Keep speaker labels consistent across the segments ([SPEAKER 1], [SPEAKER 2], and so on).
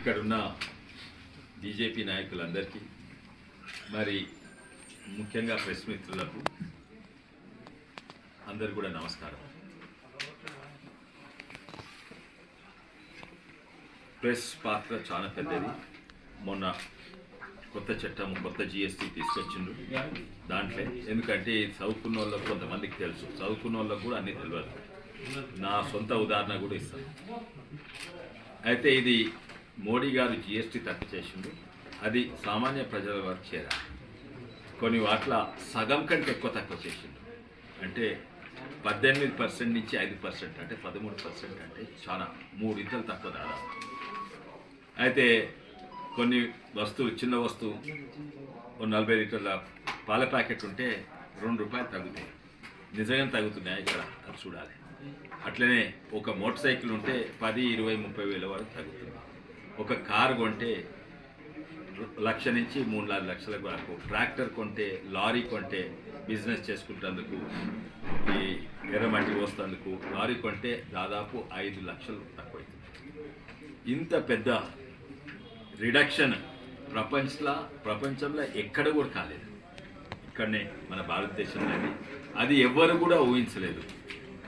[SPEAKER 1] ఇక్కడున్న బీజేపీ నాయకులందరికీ మరి ముఖ్యంగా ప్రెస్ మిత్రులకు అందరు కూడా నమస్కారం. ప్రెస్ పాత్ర చాలా పెద్దది. మొన్న కొత్త చట్టం కొత్త జిఎస్టీ తీసుకొచ్చిండు దాంట్లో. ఎందుకంటే చదువుకున్న వాళ్ళకు కొంతమందికి తెలుసు. చదువుకున్న వాళ్ళకు కూడా అన్నీ తెలియదు నా సొంత ఉదాహరణ కూడా ఇస్తాను. అయితే ఇది మోడీ గారు జిఎస్టీ తక్కువ చేసిండు. అది సామాన్య ప్రజల వరకు చేరా. కొన్ని వాట్ల సగం కంటే ఎక్కువ తక్కువ చేసిండు. అంటే పద్దెనిమిది పర్సెంట్ నుంచి ఐదు పర్సెంట్ అంటే పదమూడు పర్సెంట్ అంటే చాలా మూడు తక్కువ దాదాపు. అయితే కొన్ని వస్తువులు చిన్న వస్తువు ఓ నలభై లీటర్ల పాల ప్యాకెట్ ఉంటే రెండు రూపాయలు తగ్గుతాయి. నిజంగా తగ్గుతున్నాయా ఇక్కడ? అది చూడాలి. అట్లనే ఒక మోటార్ సైకిల్ ఉంటే పది ఇరవై ముప్పై వేల వరకు తగ్గుతుంది. ఒక కారు కొంటే లక్ష నుంచి మూడు లక్షల వరకు. ట్రాక్టర్ కొంటే లారీ కొంటే బిజినెస్ చేసుకుంటేందుకు ఈ ఎర్రమట్టి పోస్తందుకు లారీ కొంటే దాదాపు ఐదు లక్షలు తక్కువైతుంది ఇంత పెద్ద రిడక్షన్ ప్రపంచంలో ప్రపంచంలో ఎక్కడ కూడా కాలేదు. ఇక్కడనే మన భారతదేశంలో అది. అది ఎవ్వరు కూడా ఊహించలేదు.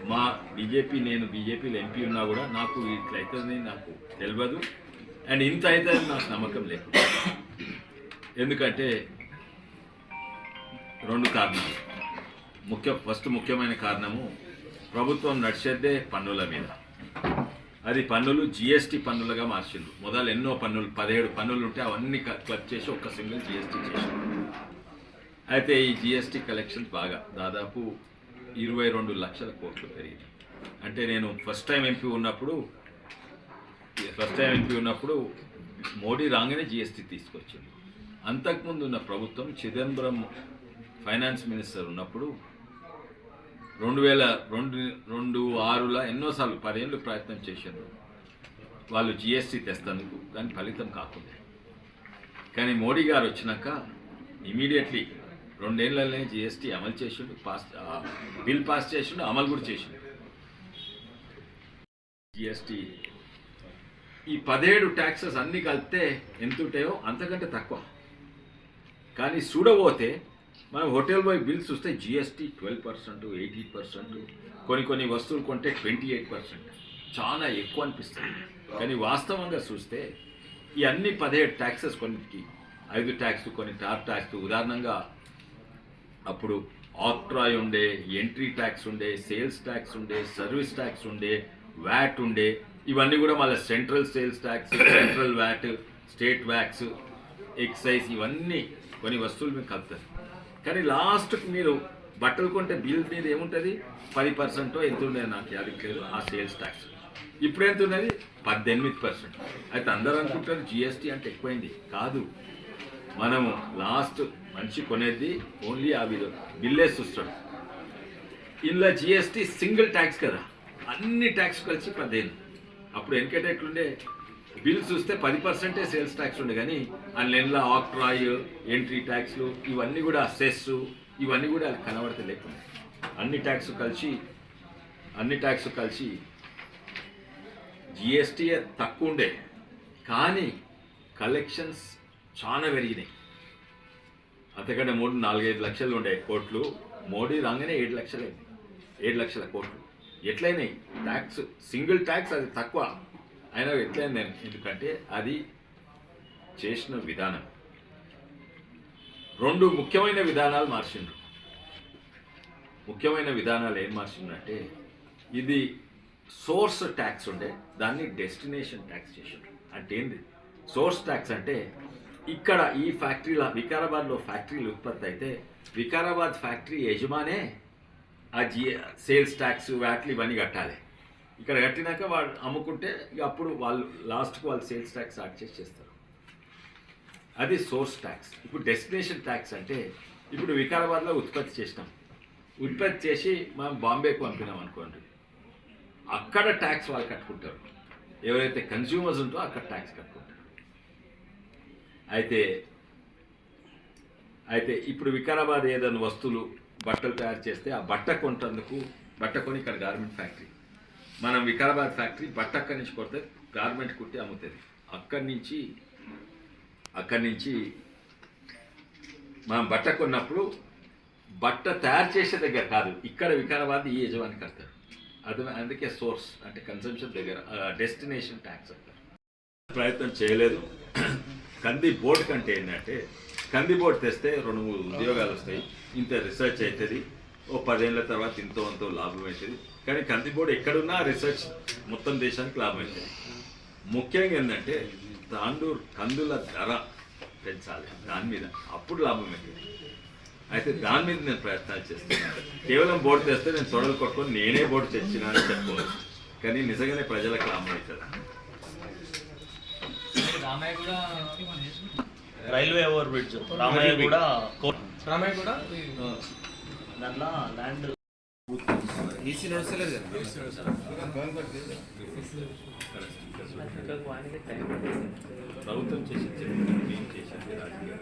[SPEAKER 1] మా బీజేపీ నేను బీజేపీలో ఎంపీ ఉన్నా కూడా నాకు ఇట్లా నాకు తెలియదు అండ్ ఇంత అవుతుందని నాకు నమ్మకం లేదు. ఎందుకంటే రెండు కారణాలు. ముఖ్య ఫస్ట్ ముఖ్యమైన కారణము ప్రభుత్వం నడిచేదే పన్నుల మీద. అది పన్నులు జిఎస్టీ పన్నులుగా మార్చిండ్రు. మొదలు ఎన్నో పన్నులు పదిహేడు పన్నులు ఉంటే అవన్నీ క్లబ్ చేసి ఒక్క సింగిల్ జిఎస్టీ చేసిండ్రు. అయితే ఈ జిఎస్టీ కలెక్షన్స్ బాగా దాదాపు ఇరవై రెండు లక్షల కోట్లు పెరిగింది అంటే నేను ఫస్ట్ టైం ఎంపీ ఉన్నప్పుడు ఫస్ట్ టైం ఎంపీ ఉన్నప్పుడు మోడీ రాగానే జిఎస్టీ తీసుకొచ్చింది అంతకుముందు ఉన్న ప్రభుత్వం చిదంబరం ఫైనాన్స్ మినిస్టర్ ఉన్నప్పుడు రెండు వేల రెండు రెండు ఆరులో ఎన్నోసార్లు పదేళ్ళు ప్రయత్నం చేశారు వాళ్ళు జిఎస్టీ తెస్తందుకు కానీ ఫలితం కాకుండా. కానీ మోడీ గారు వచ్చినాక ఇమీడియట్లీ రెండేళ్ళనే జిఎస్టీ అమలు చేసిండు పాస్ బిల్ పాస్ చేసిండు అమలు కూడా చేసిండు. జిఎస్టీ ఈ పదిహేడు ట్యాక్సెస్ అన్నీ కలిపితే ఎంత ఉంటాయో అంతకంటే తక్కువ. కానీ చూడబోతే మనం హోటల్ బాయ్ బిల్స్ చూస్తే GST twelve percent eighty percent కొన్ని కొన్ని వస్తువులు కొంటే ట్వంటీ ఎయిట్ పర్సెంట్ చాలా ఎక్కువ అనిపిస్తుంది. కానీ వాస్తవంగా చూస్తే ఈ అన్ని పదిహేడు ట్యాక్సెస్ కొన్నిటికి ఐదు ట్యాక్స్ కొన్ని టాప్ ట్యాక్స్ ఉదాహరణంగా అప్పుడు ఆక్ట్రాయ్ ఉండే ఎంట్రీ ట్యాక్స్ ఉండే సేల్స్ ట్యాక్స్ ఉండే సర్వీస్ ట్యాక్స్ ఉండే వ్యాట్ ఉండే ఇవన్నీ కూడా మళ్ళీ central sales tax central VAT state wax excise ఇవన్నీ కొన్ని వస్తువులు మీకు కలుపుతారు కానీ లాస్ట్కి మీరు బట్టలు కొంటే బిల్ మీద ఏముంటుంది? పది పర్సెంటో ఎంత ఉండేది నాకు అది లేదు ఆ సేల్స్ ట్యాక్స్ ఇప్పుడు ఎంత ఉన్నది? పద్దెనిమిది పర్సెంట్ అయితే అందరూ అనుకుంటారు జిఎస్టీ అంటే ఎక్కువైంది. కాదు. మనము లాస్ట్ మనిషి కొనేది ఓన్లీ ఆ బిల్లే చూస్తాడు ఇందులో జిఎస్టీ సింగిల్ ట్యాక్స్ కదా. అన్ని ట్యాక్స్ కలిసి పద్దెనిమిది అప్పుడు వెనకటి ఎట్లుండే? బిల్ చూస్తే పది పర్సెంటే సేల్స్ ట్యాక్స్ ఉండే కానీ ఆ నెల ఆక్ట్రాయ్ ఎంట్రీ ట్యాక్స్లు ఇవన్నీ కూడా సెస్ ఇవన్నీ కూడా అది కనబడితే లేకుండా. అన్ని ట్యాక్స్ కలిసి అన్ని ట్యాక్స్ కలిసి జిఎస్టీ తక్కువ ఉండే కానీ కలెక్షన్స్ చాలా పెరిగినాయి. అంతకంటే మూడు నాలుగైదు లక్షలు ఉండే కోట్లు మోడీ రాగానే ఏడు లక్షలే ఏడు లక్షల కోట్లు. ఎట్లయినాయి? ట్యాక్స్ సింగిల్ ట్యాక్స్ అది తక్కువ. అయినా ఎట్లయింది ఎందుకంటే అది చేసిన విధానం. రెండు ముఖ్యమైన విధానాలు మార్చిండ్రు. ముఖ్యమైన విధానాలు ఏం మార్చిండ్రంటే ఇది సోర్స్ ట్యాక్స్ ఉండే దాన్ని డెస్టినేషన్ ట్యాక్స్ చేసిండ్రు. అంటే ఏంది? సోర్స్ ట్యాక్స్ అంటే ఇక్కడ ఈ ఫ్యాక్టరీలో వికారాబాద్లో ఫ్యాక్టరీలు ఉత్పత్తి అయితే వికారాబాద్ ఫ్యాక్టరీ యజమానే ఆ జి సేల్స్ ట్యాక్స్ వ్యాట్లు ఇవన్నీ కట్టాలి. ఇక్కడ కట్టినాక వాళ్ళు అమ్ముకుంటే ఇక అప్పుడు వాళ్ళు లాస్ట్కు వాళ్ళు సేల్స్ ట్యాక్స్ యాడ్ చేసి చేస్తారు. అది సోర్స్ ట్యాక్స్. ఇప్పుడు డెస్టినేషన్ ట్యాక్స్ అంటే ఇప్పుడు వికారాబాద్లో ఉత్పత్తి చేసినాం. ఉత్పత్తి చేసి మనం బాంబేకి పంపినాం అనుకోండి. అక్కడ ట్యాక్స్ వాళ్ళు కట్టుకుంటారు. ఎవరైతే కన్స్యూమర్స్ ఉంటారో అక్కడ ట్యాక్స్ కట్టుకుంటారు. అయితే అయితే ఇప్పుడు వికారాబాద్ ఏదైనా వస్తువులు బట్టలు తయారు చేస్తే ఆ బట్ట కొంటందుకు బట్ట కొని ఇక్కడ గార్మెంట్ ఫ్యాక్టరీ మనం వికారాబాద్ ఫ్యాక్టరీ బట్ట అక్కడి నుంచి కొడితే గార్మెంట్ కుట్టి అమ్ముతుంది. అక్కడి నుంచి అక్కడి నుంచి మనం బట్ట కొన్నప్పుడు బట్ట తయారు చేసే దగ్గర కాదు ఇక్కడ వికారాబాద్ ఈ యజమాని కడతారు. అది అందుకే సోర్స్ అంటే కన్సంప్షన్ దగ్గర డెస్టినేషన్ ట్యాక్స్ అంటారు. ప్రయత్నం చేయలేదు. కంది బోర్డు కంటే ఏంటంటే కంది బోర్డు తెస్తే రెండు మూడు ఉద్యోగాలు వస్తాయి. ఇంత రీసెర్చ్ అవుతుంది ఓ పదేళ్ళ తర్వాత ఇంతో అంతో లాభం అవుతుంది కానీ కంది బోర్డు ఎక్కడున్నా రీసెర్చ్ మొత్తం దేశానికి లాభం అవుతుంది ముఖ్యంగా ఏంటంటే తాండూరు కందుల ధర పెంచాలి దాని మీద. అప్పుడు లాభం అవుతుంది అయితే దాని మీద నేను ప్రయత్నాలు చేస్తున్నాను కేవలం బోర్డు తెస్తే నేను తొడలు కొట్టుకొని నేనే బోర్డు తెచ్చినా అని చెప్పుకోవచ్చు కానీ నిజంగానే ప్రజలకు లాభం అవుతుంది?
[SPEAKER 2] రామయ్య కూడా
[SPEAKER 3] రైల్వే ఓవర్ బ్రిడ్జ్ రామయ్య కూడా
[SPEAKER 2] రామయ్య కూడా
[SPEAKER 3] దాంట్లో ల్యాండ్
[SPEAKER 2] ఈసీ నడుస్తలేదు
[SPEAKER 1] ప్రభుత్వం రాజకీయం?